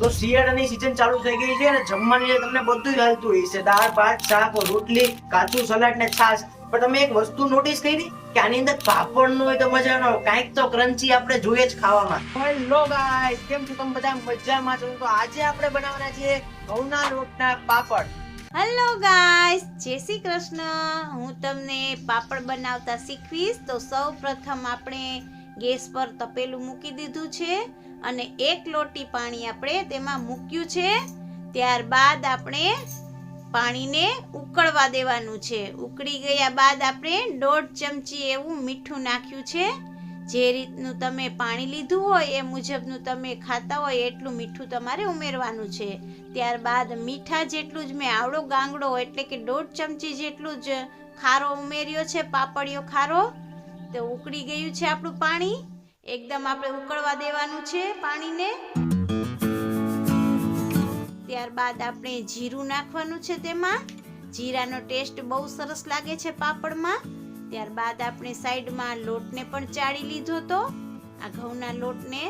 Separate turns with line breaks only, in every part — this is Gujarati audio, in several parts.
તો શિયાળાની સીઝન ચાલુ થઈ ગઈ છે અને જમવાની તમને બધું જ હાલતું હોય છે દાળ ભાત શાક રોટલી કાચું સલાડ ને છાશ. પણ તમે એક વસ્તુ નોટિસ કરી કે આની અંદર પાપડ નો હોય તો મજા નો કાંઈક તો ક્રન્ચી આપણે જોઈએ જ ખાવામાં. હેલો ગાઈસ કેમ છો તમે બધા? મજામાં છો? તો આજે આપણે બનાવવાના છે ઘઉંના લોટના પાપડ.
હેલો ગાઈસ જય શ્રી કૃષ્ણ. હું તમને પાપડ બનાવતા શીખવીશ. તો સૌ પ્રથમ આપણે ગેસ પર તપેલું મૂકી દીધું છે. અને એક લોટી પાણી આપણે તેમાં મૂક્યું છે. ત્યારબાદ આપણે પાણીને ઉકળવા દેવાનું છે. ઉકળી ગયા બાદ આપણે દોઢ ચમચી એવું મીઠું નાખ્યું છે. જે રીતનું તમે પાણી લીધું હોય એ મુજબનું તમે ખાતા હોય એટલું મીઠું તમારે ઉમેરવાનું છે. ત્યારબાદ મીઠા જેટલું જ મેં આવડો ગાંગડો એટલે કે દોઢ ચમચી જેટલું જ ખારો ઉમેર્યો છે, પાપડિયો ખારો. તો ઉકળી ગયું છે આપણું પાણી. એકદમ આપણે ઉકળવા દેવાનું છે પાણીને. ત્યારબાદ આપણે જીરું નાખવાનું છે તેમાં. જીરાનો ટેસ્ટ બહુ સરસ લાગે છે પાપડમાં. ત્યારબાદ આપણે સાઈડમાં લોટને પણ ચાળી લીધો તો. આ ઘઉંના લોટને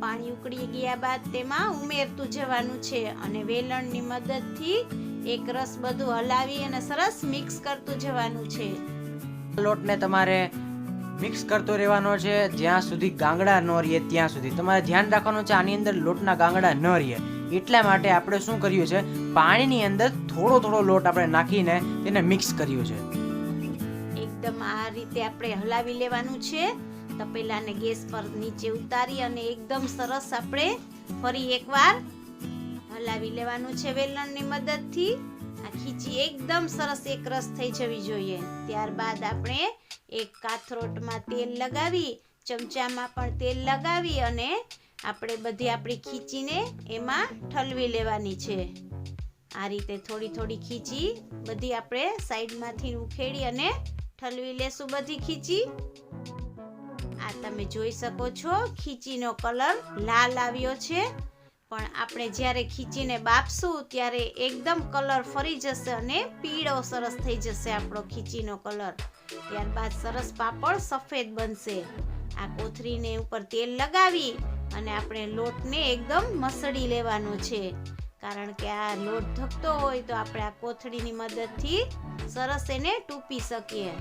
પાણી ઉકળી ગયા બાદ તેમાં ઉમેરતું જવાનું છે અને વેલણની મદદથી એક રસ બધું હલાવી અને સરસ મિક્સ કરતું જવાનું છે.
લોટને તમારે મિક્સ કરતો રહેવાનો છે, જ્યાં સુધી ગાંગડા ન રહે ત્યાં સુધી. તમારે ધ્યાન રાખવાનું છે, આની અંદર લોટના ગાંગડા ન રહે એટલા માટે આપણે શું કર્યું છે, પાણીની અંદર થોડો થોડો લોટ આપણે નાખીને તેને મિક્સ કર્યું છે.
એકદમ આ રીતે આપણે હલાવી લેવાનું છે. તપેલાને ગેસ પર નીચે ઉતારી અને એકદમ સરસ આપણે ફરી એકવાર હલાવી લેવાનું છે વેલણની મદદથી. આ ખીચી એકદમ સરસ એકરસ થઈ જવી જોઈએ. ત્યારબાદ આપણે એક કાથરોટમાં તેલ લગાવી, ચમચામાં પણ તેલ લગાવી અને આપણે બધી આપણી ખીચીને એમાં ઠલવી લેવાની છે. આ રીતે થોડી થોડી ખીચી બધી આપણે સાઈડમાંથી ઉખેડી અને ઠલવી લેશું બધી ખીચી. આ તમે જોઈ શકો છો, ખીચીનો કલર લાલ આવ્યો છે. પણ આપણે જ્યારે ખીચીને બાફશું, ત્યારે એકદમ કલર ફરી જશે અને પીળો સરસ થઈ જશે આપણો ખીચીનો કલર. ત્યારબાદ સરસ પાપડ સફેદ બનશે. આ કોથરીને ઉપર તેલ લગાવી અને આપણે લોટને એકદમ મસળી લેવાનો છે. કારણ કે આ લોટ ધકતો હોય તો આપણે આ કોથળીની મદદથી સરસ એને ટૂપી શકીએ.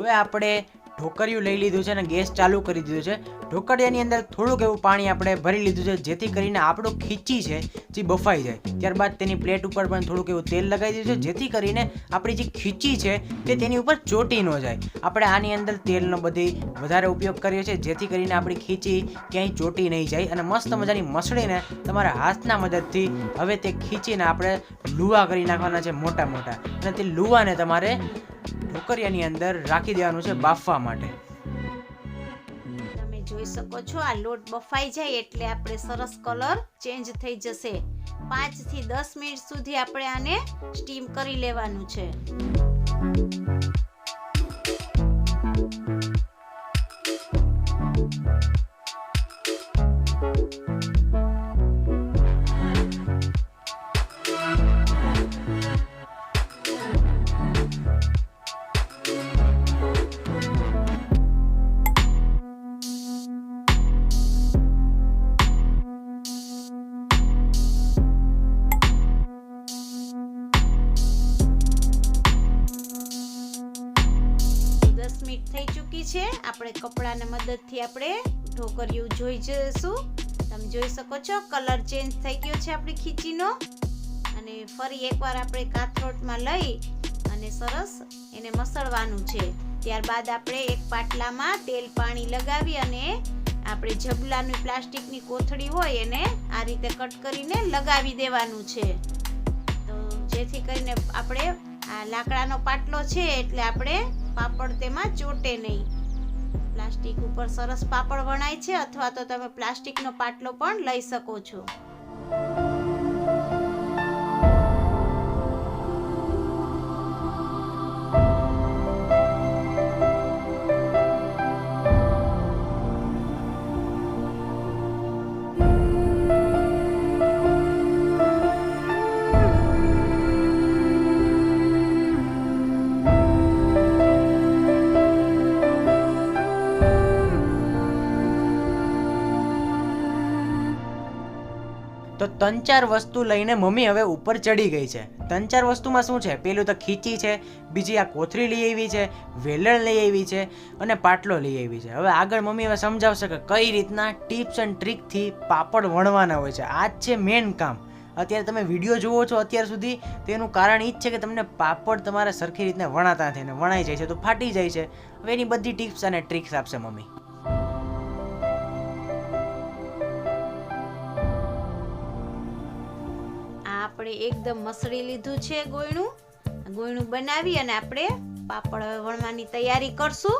હવે આપણે ઢોકરિયું લઈ લીધું છે અને ગેસ ચાલુ કરી દીધું છે. ઢોકળિયાની અંદર થોડુંક એવું પાણી આપણે ભરી લીધું છે, જેથી કરીને આપણું ખીચી છે, જે બફાઈ જાય. ત્યારબાદ તેની પ્લેટ ઉપર પણ થોડુંક એવું તેલ લગાવી દીધું છે, જેથી કરીને આપણી જે ખીચી છે, તે તેની ઉપર ચોટી ન જાય. આપણે આની અંદર તેલનો બધી વધારે ઉપયોગ કરીએ છીએ, જેથી કરીને આપણી ખીચી ક્યાંય ચોટી નહીં જાય અને મસ્ત મજાની મસળીને તમારા હાથના મદદથી હવે તે ખીચીને આપણે લુવા કરી નાખવાના છે મોટા મોટા. અને તે લુવાને તમારે ઢોકરિયાની અંદર રાખી દેવાનું છે બાફવા માટે.
તમે જોઈ શકો છો, આ લોટ બફાઈ જાય એટલે આપણે સરસ કલર ચેન્જ થઈ જશે. પાંચથી દસ મિનિટ સુધી આપણે આને સ્ટીમ કરી લેવાનું છે. દસ મિનિટ થઈ ચૂકી છે. આપણે કપડાને મદદથી આપણે ઢોકરિયું જોઈ જઈશું. તમે જોઈ શકો છો, કલર ચેન્જ થઈ ગયો છે આપણી ખીચીનો. અને ફરી એકવાર આપણે કાથરોટમાં લઈ અને સરસ એને મસળવાનું છે. ત્યારબાદ આપણે એક પાટલામાં તેલ પાણી લગાવી અને આપણે જબલાની પ્લાસ્ટિકની કોથળી હોય એને આ રીતે કટ કરીને લગાવી દેવાનું છે. તો જેથી કરીને આપણે આ લાકડાનો પાટલો છે એટલે આપણે પાપડ તેમાં ચોટે નહીં. પ્લાસ્ટિક ઉપર સરસ પાપડ વણાય છે અથવા તો તમે પ્લાસ્ટિકનો પાટલો પણ લઈ શકો છો.
ત્રણ ચાર વસ્તુ લઈને મમ્મી હવે ઉપર ચડી ગઈ છે. ત્રણ ચાર વસ્તુમાં શું છે? પેલું તો ખીચી છે, બીજી આ કોથરી લઈ આવી છે, વેલણ લઈ આવી છે અને પાટલો લઈ આવી છે. હવે આગળ મમ્મી હવે સમજાવશે કે કઈ રીતના ટિપ્સ એન્ડ ટ્રીકથી પાપડ વણવાના હોય છે. આ જ છે મેન કામ. અત્યારે તમે વીડિયો જુઓ છો અત્યાર સુધી, તેનું કારણ એ જ છે કે તમને પાપડ તમારે સરખી રીતના વણાતા નથી અને વણાઈ જાય છે તો ફાટી જાય છે. હવે એની બધી ટિપ્સ અને ટ્રિક્સ આપશે મમ્મી.
આપણે એકદમ મસળી લીધું છે ગોયણું. ગોયણું બનાવી અને આપણે પાપડ વણવાની તૈયારી કરશું.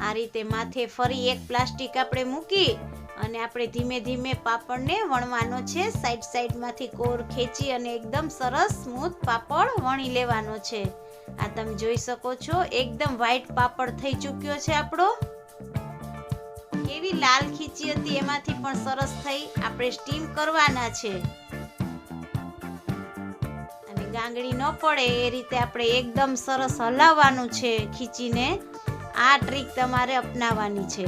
આ રીતે માથે ફરી એક પ્લાસ્ટિક આપણે મૂકી અને આપણે ધીમે ધીમે પાપડને વણવાનો છે. સાઈડ સાઈડમાંથી કોર ખેંચી અને એકદમ સરસ સ્મૂથ પાપડ વણી લેવાનો છે. આ તમે જોઈ શકો છો, એકદમ વ્હાઈટ પાપડ થઈ ચૂક્યો છે આપણો. કેવી લાલ ખીચી હતી, એમાંથી પણ સરસ થઈ આપણે સ્ટીમ કરવાના છે. ગાંગડી ન પડે, એ રીતે આપણે એકદમ સરસ હલાવવાનું છે ખીચીને. આ ટ્રીક તમારે અપનાવવાની છે.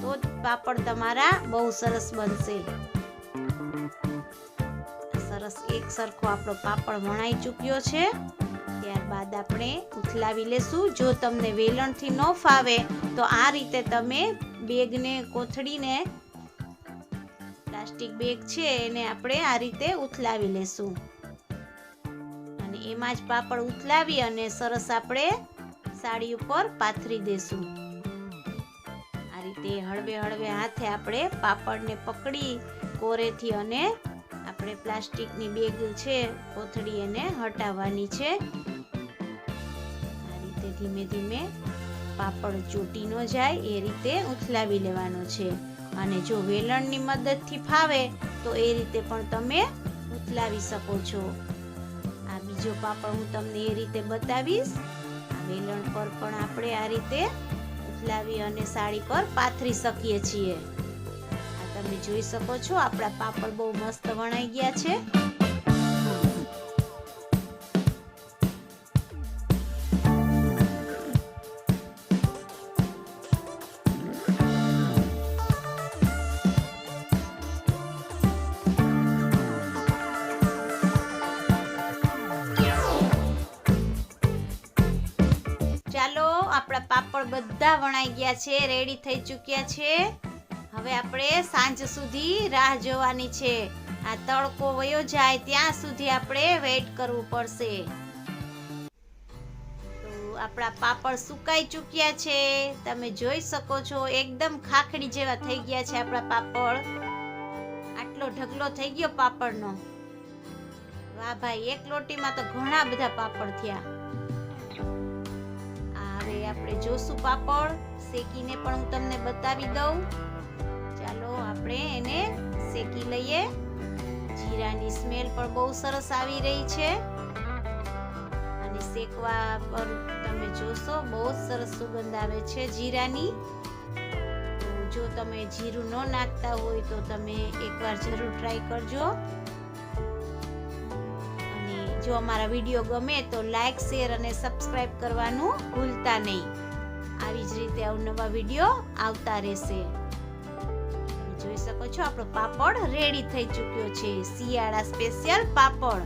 તો જ પાપડ તમારા બહુ સરસ બનશે. સરસ એક સરખો આપણો પાપડ વણાઈ ચૂક્યો છે. ત્યારબાદ આપણે ઉથલાવી લેશું. જો તમને વેલણથી ન ફાવે, તો આ રીતે તમે બેગને કોથળીને, પ્લાસ્ટિક બેગ છે એને આપણે આ રીતે ઉથલાવી લેશું. એમાં જ પાપડ ઉથલાવી અને સરસ આપણે સાડી ઉપર પાથરી દેશું. આ રીતે હળવે હળવે હાથે આપણે પાપડને પકડી, કોરેથી અને આપણે પ્લાસ્ટિકની બેગ છે કોથળી એને હટાવવાની છે. આ રીતે ધીમે ધીમે પાપડ ચોટી ન જાય, એ રીતે ઉથલાવી લેવાનો છે. અને જો વેલણની મદદથી ફાવે, તો એ રીતે પણ તમે ઉથલાવી શકો છો. આ બીજો પાપડ હું તમને એ રીતે બતાવીશ. આ વેલણ પર પણ આપણે આ રીતે ઉથલાવી અને સાડી પર પાથરી શકીએ છીએ. આ તમે જોઈ શકો છો, આપણા પાપડ બહુ મસ્ત વણાઈ ગયા છે. પાપડ બધા વણાઈ ગયા છે રેડી થઈ ચૂક્યા છે. હવે આપણે સાંજ સુધી રાહ જોવાની છે. આ તડકો વયો જાય ત્યાં સુધી આપણે વેઇટ કરવું પડશે. આપણા પાપડ સુકાઈ ચૂક્યા છે. તમે જોઈ શકો છો, એકદમ ખાખડી જેવા થઈ ગયા છે આપણા પાપડ. આટલો ઢગલો થઈ ગયો પાપડનો. વાહ ભાઈ, એક લોટીમાં તો ઘણા બધા પાપડ થયા. આપણે જોશું પાપડ. શેકીને પણ હું તમને બતાવી દઉં. ચાલો આપણે એને શેકી લઈએ. જીરાની સ્મેલ પણ બહુ સરસ આવી રહી છે. અને શેકવા પર તમે જોશો, બહુ જ સરસ સુગંધ આવે છે જીરાની. જો તમે જીરું ન નાખતા હોય તો તમે એકવાર જરૂર ટ્રાય કરજો. જો અમારા વીડિયો ગમે તો લાઈક શેર અને સબસ્ક્રાઈબ કરવાનું ભૂલતા નહીં. આવી જ રીતે અવનવા વીડિયો આવતા રહેશે. જોઈ શકો છો, આપણો પાપડ રેડી થઈ ચૂક્યો છે. શિયાળા સ્પેશિયલ પાપડ.